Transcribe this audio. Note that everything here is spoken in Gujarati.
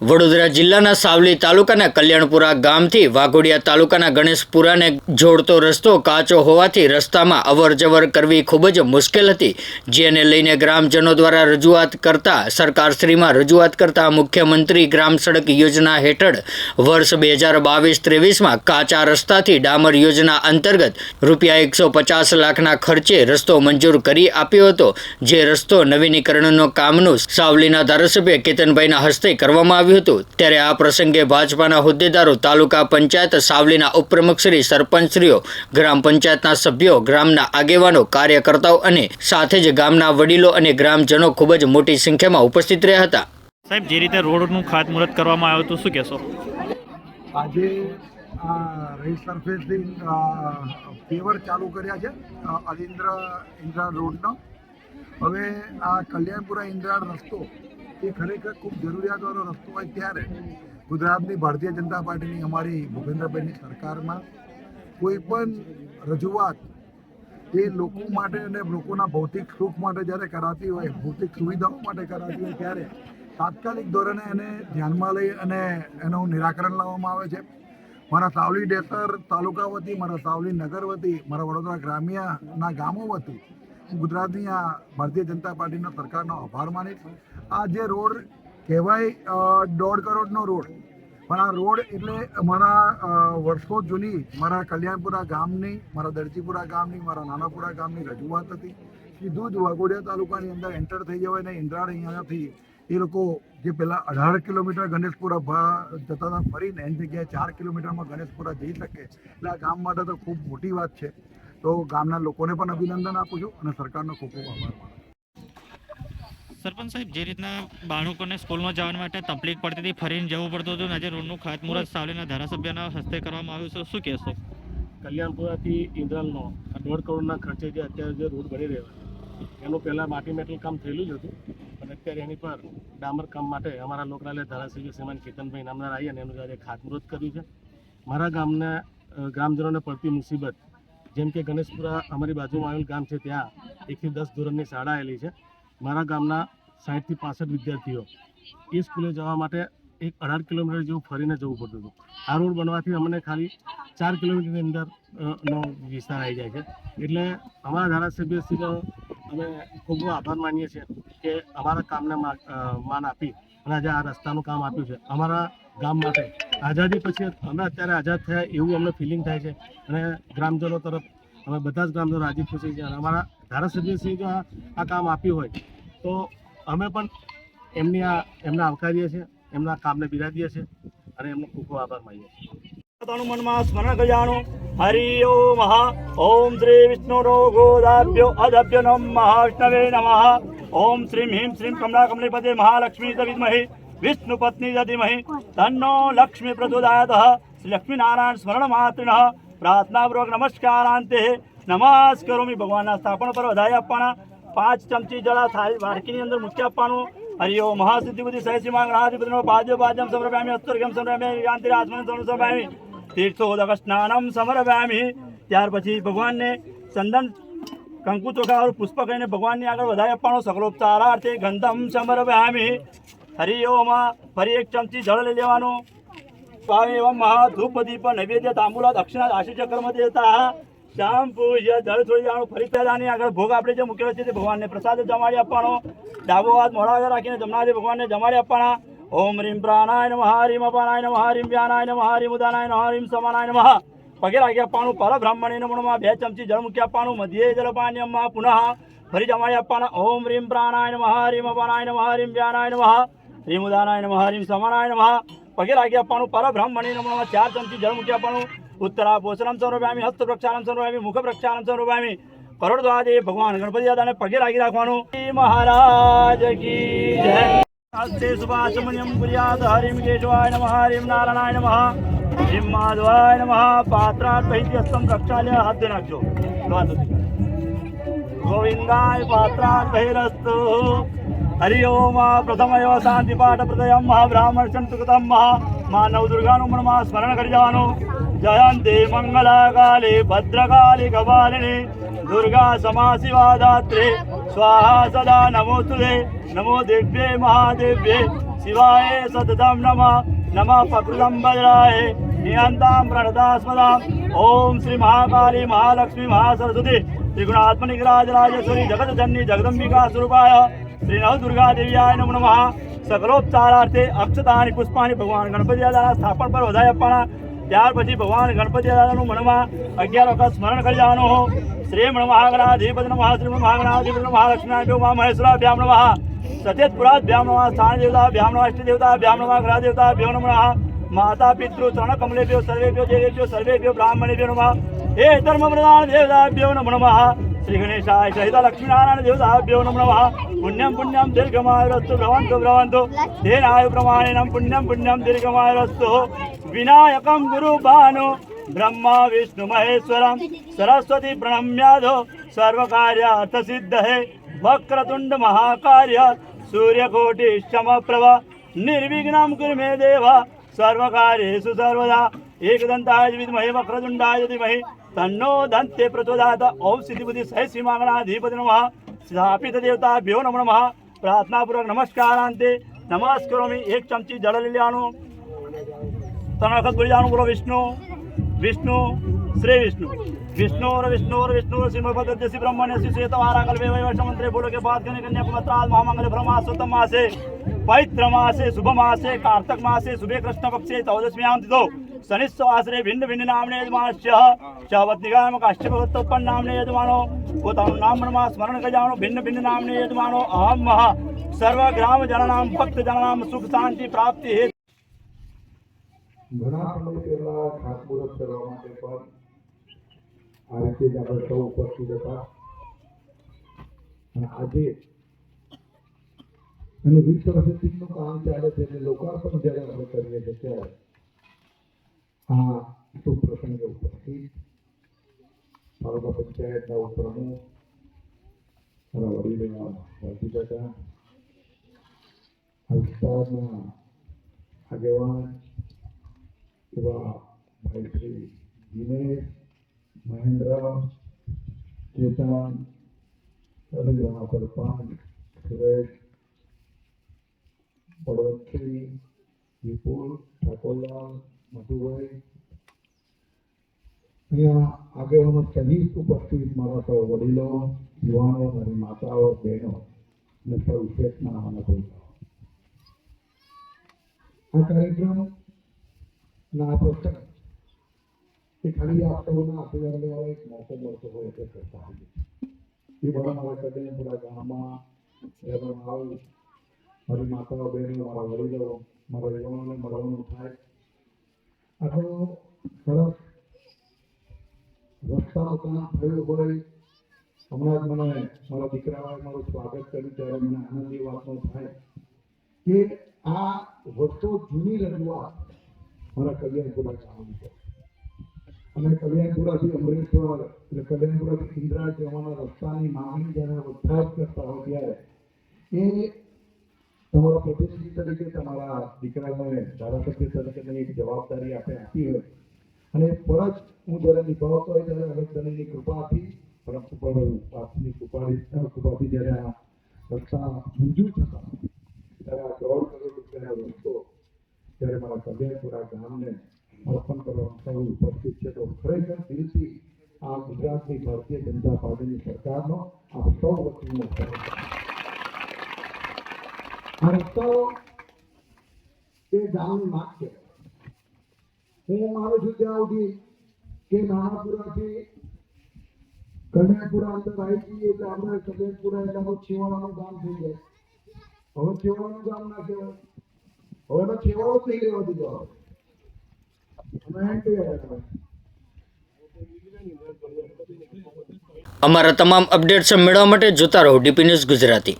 વડોદરા જિલ્લાના સાવલી તાલુકાના કલ્યાણપુરા ગામથી વાઘોડિયા તાલુકાના ગણેશપુરાને જોડતો રસ્તો કાચો હોવાથી રસ્તામાં અવર જવર કરવી ખૂબ જ મુશ્કેલ હતી, જેને લઈને ગ્રામજનો દ્વારા રજૂઆત કરતા સરકારશ્રીમાં રજૂઆત કરતા મુખ્યમંત્રી ગ્રામ સડક યોજના હેઠળ વર્ષ બે હજાર બાવીસ ત્રેવીસમાં કાચા રસ્તાથી ડામર યોજના અંતર્ગત રૂપિયા એકસો પચાસ લાખના ખર્ચે રસ્તો મંજૂર કરી આપ્યો હતો, જે રસ્તો નવીનીકરણનો કામનું સાવલીના ધારાસભ્ય કેતનભાઈના હસ્તે કરવામાં આવ્યું હતું. ત્યારે આ પ્રસંગે ભાજપાના હોદ્દેદારો તાલુકા પંચાયત સાવલીના ઉપપ્રમુખશ્રી સરપંચશ્રીઓ ગ્રામ પંચાયતના સભ્યો ગ્રામના આગેવાનો કાર્યકર્તાઓ અને સાથે જ ગામના વડીલો અને ગ્રામજનો ખૂબ જ મોટી સંખ્યામાં ઉપસ્થિત રહ્યા હતા. સાહેબ જે રીતે રોડનું ખાતમુહૂર્ત કરવામાં આવ્યું હતું શું કહેશો? આજે રિસર્ફેસિંગ ફેવર ચાલુ કર્યા છે અલિન્દ્ર ઇન્દ્રા રોડનો. હવે આ કલ્યાણપુરા ઇન્દ્રા રસ્તો એ ખરેખર ખૂબ જરૂરિયાતવાળો રસ્તો હોય ત્યારે ગુજરાતની ભારતીય જનતા પાર્ટીની અમારી ભૂપેન્દ્રભાઈની સરકારમાં કોઈ પણ રજૂઆત એ લોકો માટે અને લોકોના ભૌતિક સુખ માટે જ્યારે કરાતી હોય, ભૌતિક સુવિધાઓ માટે કરાતી હોય ત્યારે તાત્કાલિક ધોરણે એને ધ્યાનમાં લઈ અને એનું નિરાકરણ લાવવામાં આવે છે. મારા સાવલી ડેસર તાલુકા વતી, મારા સાવલી નગર વતી, મારા વડોદરા ગ્રામ્યના ગામો વતી હું ગુજરાતની આ ભારતીય જનતા પાર્ટીના સરકારનો આભાર માનીશ આ જે રોડ કહેવાય દોઢ કરોડનો રોડ. પણ આ રોડ એટલે મારા વર્ષો જૂની મારા કલ્યાણપુરા ગામની, મારા દરજીપુરા ગામની, મારા નાનાપુરા ગામની રજૂઆત હતી. સીધું જ વાઘોડિયા તાલુકાની અંદર એન્ટર થઈ જવાય ને ઇન્દ્રાળ અહીંયાથી એ લોકો જે પહેલાં અઢાર કિલોમીટર ગણેશપુરા ભા- જતા હતા, ફરીને એની જગ્યાએ ચાર કિલોમીટરમાં ગણેશપુરા જઈ શકે. એટલે આ ગામ માટે તો ખૂબ મોટી વાત છે. તો ગામના લોકોને પણ અભિનંદન આપું છું અને સરકારનો ખૂબ ખૂબ આભાર માનું. સરપંચ સાહેબ, જે રીતના બાળકોને સ્કૂલમાં જવા માટે તકલીફ પડતી હતી, ફરીને જવું પડતું હતું આજે રોડનું ખાતમુહૂર્ત સાવલીના ધારાસભ્યના હસ્તે કરવામાં આવ્યું છે. શું કહેશો? કલ્યાણપુરાથી ઇન્દ્રલનો દોઢ કરોડના ખર્ચે જે અત્યારે જે રોડ બની રહ્યો છે, એનું પહેલાં માટી મેટલ કામ થયેલું જ હતું અને અત્યારે એની પર ડામર કામ માટે અમારા લોકલાલે ધારાસભ્ય શ્રીમાન કેતનભાઈ નામના આવી અને એનું આજે ખાતમુહૂર્ત કર્યું છે. મારા ગામના ગ્રામજનોને પડતી મુસીબત, જેમ કે ગણેશપુરા અમારી બાજુમાં આવેલું ગામ છે ત્યાં એકથી દસ ધોરણની શાળા આવેલી છે. મારા ગામના સાઠથી પાસઠ વિદ્યાર્થીઓ એ સ્કૂલે જવા માટે એક અઢાર કિલોમીટર જેવું ફરીને જવું પડતું હતું. આ રોડ બનવાથી અમને ખાલી ચાર કિલોમીટરની અંદર નો વિસ્તાર આવી જાય છે. એટલે અમારા ધારાસભ્યશ્રીનો અમે ખૂબ આભાર માનીએ છીએ કે અમારા કામને માન આપી અને આજે આ રસ્તાનું કામ આપ્યું છે. અમારા ગામ માટે આઝાદી પછી અમે અત્યારે આઝાદ થયા એવું અમને ફિલિંગ થાય છે. અને ગ્રામજનો તરફ અમે બધા જ ગ્રામજનો રાજી ખુશી છે. અને અમારા ધારાસભ્યશ્રી જો આ કામ આપ્યું હોય તો અમે પણ એમની આ એમને આવકારીએ છીએ, એમના કામને બિરાદીએ છીએ અને એમનો ખૂબ ખૂબ આભાર માનીએ છીએ. પોતાનું મનમાં સ્મરણ કર્યાનું હરિ ઓમ ઓમ શ્રી વિષ્ણુ ગોદાભ્યો અદભ્ય નમ મહાવિષ્ણવે નમઃ. ઓમ શ્રીમ હિમ શ્રીમ કમલા સ્થાપન પર વધારે આપવાના પાંચ ચમચી જળા થાળી વાડકીની અંદર મૂકી આપવાનું. હરિ ઓમ મહાસિદ્ધિ બુદ્ધિ સહસી ગણાધિપતિનો પાદ્ય પાદ્યમ સમર્પ્યામિ અસ્તર્ગમ સમર્પ્યામિ યાંતિ આત્મન સમર્પ્યામિ તીર્થોદક સ્નાનમ સમર્પ્યામિ ત્યાર પછી ભગવાનને ચંદન, કંકુ ચોખાવાળું પુષ્પ કહીને ભગવાનની આગળ વધાઈ આપવાનો સકલોપચારાર્થે ગંધમ સમર્પ્યામિ હરિ ઓમ, ફરી એક ચમચી જળ લઈ લેવાનું. સ્વામી એવં મહા ધૂપ દીપ નૈવેદ્ય, તાંબુલા, દક્ષિણા, આશીષ કર્મ દેતા શ્યામ પૂજ્ય જળ થોડી જવાનું ફરી પહેલાની આગળ ભોગ આપણે જે મૂકેલો છે તે ભગવાનને પ્રસાદ જમાડી આપવાનો. ડાબો હાથ મોઢા રાખીને જમણાથી ભગવાનને જમાડી આપવાના. ઓમ રીમ પ્રાણાય નમઃ રીમ અપાનાય નમઃ રીમ વ્યાનાય નમઃ રીમ ઉદાનાય નમઃ રીમ સમાનાય નમઃ. પગે રાખી આપવાનું. પર નમણમાં બે ચમચી જળ મૂકી આપવાનું. મધ્યે જલપાન્યમાં પુનઃ ફરી જમાડી આપવાના. ઓમ રીમ પ્રાણાય નમઃ રીમ અપાનાય નમઃ રીમ વ્યાનાય નમઃ રીમ ઉદાનાય નમઃ રીમ સમાનાય નમઃ. પગે લાગી આપવાનું. પર બ્રાહ્મણી નમણમાં ચાર ચમચી જળ મૂકી આપવાનું. ઉત્તરા પોષણમ સમર્પ્યામી હસ્ત પ્રક્ષાલમ સ્વરૂપામી મુખ પ્રક્ષાલમ સ્વરૂપામી કરોડ દ્વાદે ભગવાન ગણપતિ દાદાને પગે લાગી રાખવાનું. મહારાજ કી જય. અસ્તે સુભાષમણ્યમ પુર્યાદ હરિમ કેશવાય નમઃ, હરિમ નારાયણ નમઃ, હરિમ માધવાય નમઃ પાત્રાત પૈત્યસ્તમ પ્રક્ષાલ્ય હાથ નાખજો. ગોવિંદાય પાત્રાત ભૈરસ્તુ હરિ ઓમ પ્રથમયો શાંતિ પાઠ પ્રદયમ મહાબ્રાહ્મણ સંતુકૃતમ મહા માનવ દુર્ગાનું મનમાં સ્મરણ કરી જવાનું. జయంతి మంగళాకాళి భద్రకాళి కపాలిని దుర్గా సమాశివాదాత్రి స్వాహా సదా నమోస్తుదే నమో దివ్యే మహాదివ్యే శివాయ సతతం నమ నమ పకృతం భజరాయ నియంతాం ప్రణదాస్మదాం ఓం శ్రీ మహాకాళి మహాలక్ష్మి మహాసరస్వతి త్రిగుణాత్మ నిగరాజరాజేశ్వరి జగత్ జన్ని జగదంబికా స్వరూపాయ శ్రీ నవ దుర్గాదేవ్యాయ నమ నమ. సకలోపచారార్థే అక్షతాని పుష్పాన్ని భగవాన్ గణపతి స్థాపన పర్ ત્યાર પછી ભગવાન ગણપતિ દાદાનું મનમાં અગિયાર વખત સ્મરણ કરી જવાનું શ્રી મહાગણાધિપતિ નમઃ, શ્રી મહાગણાધિપતિ મહાલક્ષ્મી મા મહેશ્વરા મહેશ્વરાભ્યામ નમઃ. સચેત પુરાભ્યામ નમઃ, સ્થાન દેવતાભ્યામ નમઃ અષ્ટ દેવતાભ્યામ નમઃ ગ્રહ દેવતાભ્યો નમઃ. માતા, પિતૃ, ત્રણ કમલેભ્યો, સર્વેભ્યો દેવેભ્યો સર્વેભ્યો, બ્રાહ્મણેભ્યો નમઃ. હે ધર્મ પ્રધાન દેવતાભ્યો નમઃ. શ્રી ગણેશાય સહિતા લક્ષ્મીનારાયણ દેવતાભ્યો નમો નમઃ પુણ્યમ પુણ્યમ દીર્ઘમાયરસ્તુ ભ્રવંતુ ભ્રવંતુ તેનાય પ્રમાણેનમ પુણ્યમ પુણ્યમ દીર્ઘમાયરસ્તુ વિનાયકમ ગુરુ ભાનુ બ્રહ્મા વિષ્ણુ મહેશ્વરમ સરસ્વતી પ્રણમ્યાધો સર્વકાર્યાર્થ સિદ્ધહે વક્રતુંડ મહાકાર્ય સૂર્યકોટિ સમપ્રભ નિર્વિઘ્નમ કુરુ મે દેવ સર્વકાર્યેષુ સર્વદા એકદંતાય વિદ્મહે વક્રતુંડાય ધીમહિ તન્નો દંતે પ્રચોદયાત ઓમ સિદ્ધિ બુદ્ધિ સહિત શ્રીમાગણાધિપતિ નમઃ સ્થાપિત દેવતાભ્યો નમો નમઃ પ્રાર્થનાપૂર્વક નમસ્કારાંતે નમસ્કરોમી એક ચમચી જળ લઈ લેવાનું ત્રણ વખત બોલી જવાનું બોલો વિષ્ણુ વિષ્ણુ શ્રી વિષ્ણુ વિષ્ણુ વિષ્ણુ વિષ્ણુ શ્રીમદ શ્રી બ્રહ્મણ્ય શ્રી શ્વેત વારા કલ્પે વૈવર્ષ મંત્રે બોલો કે બાદ કને કન્યા કુમત્રાલ મહામંગલ બ્રહ્મા સુતમ માસે પૈત્ર માસે શુભ માસે કાર્તક માસે શુભે કૃષ્ણ પક્ષે ચૌદશમ્યામ તિથો શનિશ્વાસરે ભિન્ન ભિન્ન નામને યજમાનસ્ય ચાવત નિગામ કાશ્યપ ઉત્પન્ન નામને યજમાનો પોતાનું નામ મનમાં સ્મરણ કરી જવાનું ભિન્ન ભિન્ન નામને યજમાનો અહમ મહા સર્વ ગ્રામ જનનામ ભક્ત જનનામ સુખ શાંતિ પ્રાપ્તિ હે ઘણા સમય પહેલા ખાતમુહૂર્ત કરવા માટે પણ આ રીતે જ આપણે સૌ ઉપસ્થિત હતા. અને આજે અને વીસ વર્ષનું કામ ચાલે છે લોકાર્પણ જ્યારે આપણે કરીએ છીએ ત્યારે આ શુભ પ્રસંગે ઉપસ્થિત તાલુકા પંચાયતના ઉપપ્રમુખ મારા વડીલો વાલજી કાકા આ વિસ્તારના આગેવાન એવા ભાઈ શ્રી દિનેશ મહેન્દ્ર ચેતન તળેગાંવ સરપંચ સુરેશ પડોત્રી વિપુલ ઠાકોરલાલ મધુભાઈ. અહીંયા આગેવાનો સહિત ઉપસ્થિત, મારા સૌ વડીલો, યુવાનો, મારી માતાઓ, બહેનો અને સૌ વિશેષના અનુભવ આ કાર્યક્રમ ના પ્રસંગ એ ખાલી આપ સૌના આશીર્વાદ લેવા એક મોકો મળતો હોય તે કરતા એ બધા મારા કદમપુરા ગામમાં રહેવાનું આવું. મારી માતાઓ, બહેનો, મારા વડીલો, મારા યુવાનોને મળવાનું થાય. આ તો સરસ કામ થયું હોય હમણાં જ મને મારા દીકરાઓએ મારું સ્વાગત કર્યું, ત્યારે મને આનંદ એ વાતનો થાય કે આ વર્ષો જૂની રજૂઆત મારા કલ્યાણપુરા ગામની છે. અને કલ્યાણપુરાથી અમરેશ્વર એટલે કલ્યાણપુરાથી ઇન્દ્રા જવાના રસ્તાની માંગણી જ્યારે જ કરતા હોય ત્યારે એ તમારા પ્રતિનિધિ તરીકે તમારા દીકરાને ધારાસભ્ય તરીકેની એક જવાબદારી આપણે આપી હોય, અને ફરજ હું જ્યારે નિભાવતો હોય ત્યારે અલગદનીની કૃપાથી પરંતુ પણ આપની કૃપાથી કૃપાથી જ્યારે આ રસ્તા મંજૂર થતા, ત્યારે આ દોઢ કરોડ રૂપિયાનો રસ્તો ત્યારે મારા કલ્યાણપુરા ગામને અર્પણ કરવા સૌ ઉપસ્થિત છે તો ખરેખર દિલથી આ ગુજરાતની ભારતીય જનતા પાર્ટીની સરકારનો આ સૌ વતીનો આ રસ્તાઓ એ ગામની માગ છે હું માનું છું ત્યાં સુધી કે નાણાપુરાથી કલ્યાણપુરા અંદર આવી જઈએ એટલે આપણે કલ્યાણપુરા એટલે આપણું છેવાડાનું ગામ થઈ જાય હવે છેવાડાનું ગામ ના કહેવાય હવે તો છેવાડો જ નહીં રહેવા દીધો હવે. અમે એમ કહીએ હવે. અમારા તમામ અપડેટ્સ મેળવવા માટે જોતા રહો ડીપી ન્યૂઝ ગુજરાતી